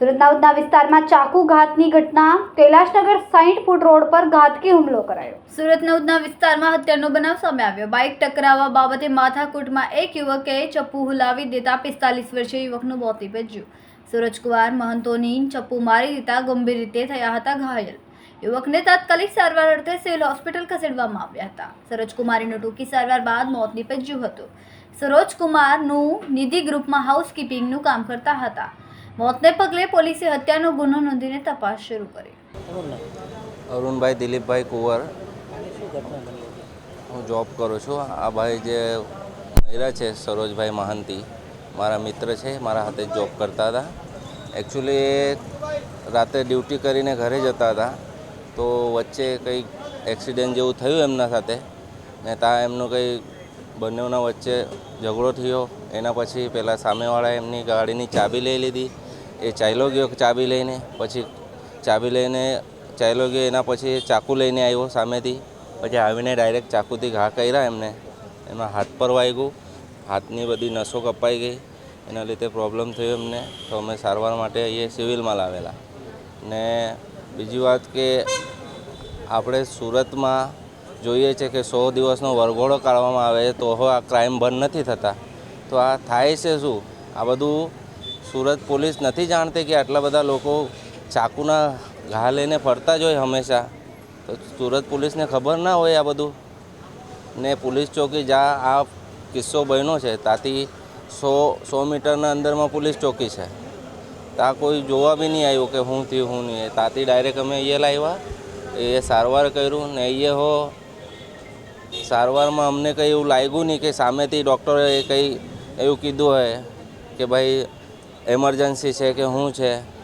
સુરતના ઉધના વિસ્તારમાં ચાકુ ઘાતની ઘટના કૈલાશનગર સાઈઠ ફૂટ રોડ પર ઘાતકી હુમલો કરાયો. સુરતના ઉધના વિસ્તારમાં હત્યાનો બનાવ સામે આવ્યો. બાઇક ટકરાવવા બાબતે માથાકૂટમાં એક યુવકે ચપ્પુ હુલાવી દેતા પિસ્તાલીસ વર્ષીય યુવકનું મોત નિપજ્યું. સૂરજકુમાર મહંતોની ચપ્પુ મારી દેતા ગંભીર રીતે થયા હતા ઘાયલ. યુવકને તાત્કાલિક સારવાર અર્થે સિવિલ હોસ્પિટલ ખસેડવામાં આવ્યા હતા. સરોજકુમારીનું ટૂંકી સારવાર બાદ મોત નીપજ્યું હતું. સરોજકુમારનું નિધિ ગ્રુપમાં હાઉસકીપિંગનું કામ કરતા હતા. મોતને પગલે પોલીસે હત્યાનો ગુનો નોંધીને તપાસ શરૂ કરી. અરુણભાઈ દિલીપભાઈ કુંવર. હું જોબ કરું છું. આ ભાઈ જે મહિલા છે સરોજભાઈ મહંતી મારા મિત્ર છે મારા હાથે જોબ કરતા હતા. એકચ્યુઅલી રાતે ડ્યુટી કરીને ઘરે જતા હતા. તો વચ્ચે કંઈક એક્સિડન્ટ જેવું થયું એમના સાથે? ને ત્યાં એમનું કંઈ બંનેઓના વચ્ચે ઝઘડો થયો. એના પછી પહેલાં સામેવાળા એમની ગાડીની ચાબી લઈ લીધી. એ ચાલ્યો ગયો ચાબી લઈને. પછી ચાબી લઈને ચાલ્યો ગયો, એના પછી ચાકુ લઈને આવ્યો સામેથી. પછી આવીને ડાયરેક્ટ ચાકુથી ઘા કર્યા એમને. એમાં હાથ પર વાગ્યું. હાથની બધી નસો કપાઈ ગઈ. એના લીધે પ્રોબ્લેમ થયો એમને. તો અમે સારવાર માટે અહીંયા સિવિલમાં લાવેલા. ને બીજી વાત કે આપણે સુરતમાં જોઈએ છે કે સો દિવસનો વરઘોડો કાઢવામાં આવે તો આ ક્રાઇમ બંધ નથી થતા. તો આ થાય છે શું? આ બધું સુરત પોલીસ નથી જાણતી કે આટલા બધા લોકો ચાકુના ઘા લઈને ફરતા જ હોય હંમેશા? તો સુરત પોલીસને ખબર ના હોય આ બધું? ને પોલીસ ચોકી જ્યાં આ કિસ્સો બન્યો છે ત્યાંથી સો સો મીટરના અંદરમાં પોલીસ ચોકી છે. ત્યાં કોઈ જોવા બી નહીં આવ્યું કે હું થયું, હું નહીં. ત્યાંથી ડાયરેક્ટ અમે અહીંયા લાવ્યા. એ સારવાર કર્યું ને એ હો, સારવારમાં અમને કંઈ એવું લાગ્યું નહીં કે સામેથી ડૉક્ટરે કંઈ એવું કીધું હોય કે ભાઈ એમરજન્સી છે કે શું છે.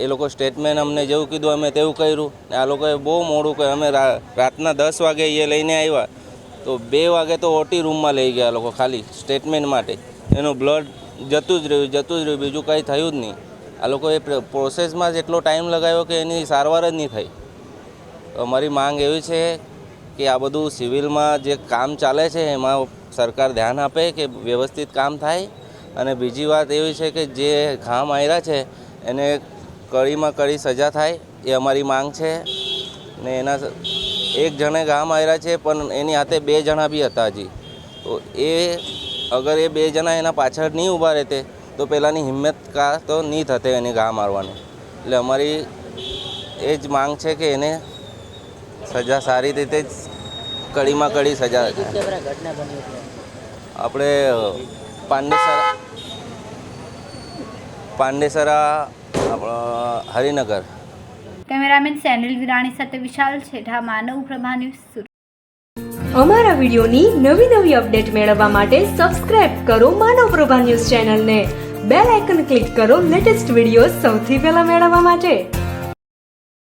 એ લોકો સ્ટેટમેન્ટ અમને જેવું કીધું, અમે તેવું કર્યું ને આ લોકોએ બહુ મોડું કર્યું. અમે રાતના દસ વાગે એ લઈને આવ્યા તો બે વાગે તો ઓટી રૂમમાં લઈ ગયા લોકો ખાલી સ્ટેટમેન્ટ માટે. એનું બ્લડ જતું જ રહ્યું, જતું જ રહ્યું. બીજું કંઈ થયું જ નહીં. આ લોકોએ પ્ર- પ્રોસેસમાં જ એટલો ટાઈમ લગાવ્યો કે એની સારવાર જ નહીં થઈ. અમારી માંગ એવી છે કે આ બધું સિવિલમાં જે કામ ચાલે છે, એમાં સરકાર ધ્યાન આપે કે વ્યવસ્થિત કામ થાય. અને બીજી વાત એવી છે કે જે ઘામ આવ્યા છે, એને કડીમાં કડી સજા થાય એ અમારી માંગ છે. ને એના એક જણે ગામ માર્યા છે, પણ એની હાથે બે જણા બી હતા હજી. તો એ અગર એ બે જણા એના પાછળ નહીં ઊભા રહેતે, તો પહેલાંની હિંમત કા તો નહીં થતે એની ઘા મારવાની. એટલે અમારી એ જ માંગ છે કે એને સજા સારી રીતે જ કડીમાં કડી સજા આપણે પાંડેસરા પાંડેસરા આપણો હરિનગર. કેમેરામેન સેનિલ વિરાણી સાથે વિશાલ છેઠા માનવ પ્રભા ન્યૂઝ અમારા વિડિયોની નવી નવી અપડેટ મેળવવા માટે સબસ્ક્રાઇબ કરો માનવ પ્રભા ન્યૂઝ ચેનલને. બેલ આઇકન ક્લિક કરો લેટેસ્ટ વીડિયો સૌથી પહેલા મેળવવા માટે.